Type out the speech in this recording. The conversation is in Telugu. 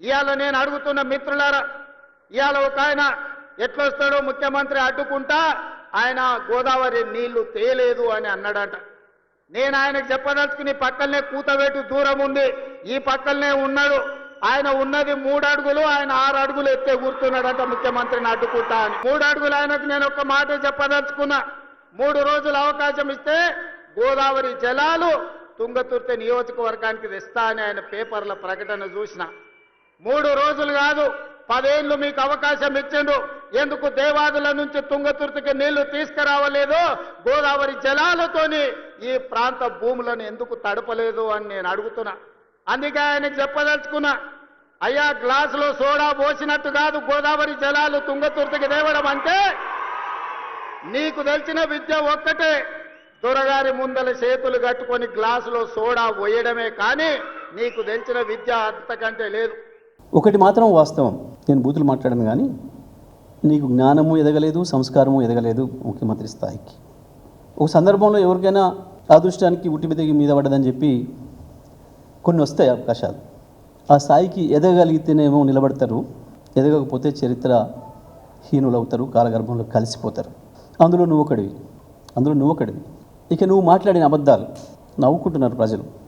ఇవాళ నేను అడుగుతున్న మిత్రులారా ఇవాళ ఒక ఆయన ఎట్లొస్తాడో ముఖ్యమంత్రి అడ్డుకుంటా ఆయన గోదావరి నీళ్ళు తేలేదు అని అన్నాడట. నేను ఆయనకు చెప్పదలుచుకుని పక్కనే కూతబెట్టి దూరం ఉంది ఈ పక్కనే ఉన్నాడు. ఆయన ఉన్నది మూడు అడుగులు ఆయన ఆరు అడుగులు ఎత్తే కూర్చున్నాడంట ముఖ్యమంత్రిని అడ్డుకుంటా అని. మూడు అడుగులు ఆయనకు నేను ఒక మాట చెప్పదలుచుకున్నా. మూడు రోజులు అవకాశం ఇస్తే గోదావరి జలాలు తుంగతుర్తి నియోజకవర్గానికి తెస్తా అని ఆయన పేపర్ల ప్రకటన చూసిన. మూడు రోజులు కాదు పదేళ్ళు మీకు అవకాశం ఇచ్చిండు. ఎందుకు దేవాదుల నుంచి తుంగతుర్తికి నీళ్ళు తీసుకురావలేదు గోదావరి జలాలతోని ఈ ప్రాంత భూములను ఎందుకు తడపలేదు అని నేను అడుగుతున్నా. అందుకే ఆయనకు చెప్పదలుచుకున్నా అయ్యా గ్లాసులో సోడా పోసినట్టు కాదు గోదావరి జలాలు తుంగతుర్తికి తేవడం అంటే నీకు తెలిసిన విద్య ఒక్కటే. దొరగారి ముందల చేతులు కట్టుకొని గ్లాసులో సోడా పోయడమే కానీ నీకు తెలిసిన విద్య అంతకంటే లేదు. ఒకటి మాత్రం వాస్తవం. నేను బూతులు మాట్లాడను కానీ నీకు జ్ఞానము ఎదగలేదు సంస్కారము ఎదగలేదు ముఖ్యమంత్రి స్థాయికి. ఒక సందర్భంలో ఎవరికైనా అదృష్టానికి ఉట్టి మీద మీద పడ్డదని చెప్పి కొన్ని వస్తాయి అవకాశాలు. ఆ స్థాయికి ఎదగలిగితేనేమో నిలబడతారు ఎదగకపోతే చరిత్ర హీనులవుతారు కాలగర్భంలో కలిసిపోతారు. అందులో నువ్వు ఒకడివి. అందులో నువ్వు ఒకడివి. ఇక నువ్వు మాట్లాడిన అబద్ధాలు నవ్వుకుంటున్నారు ప్రజలు.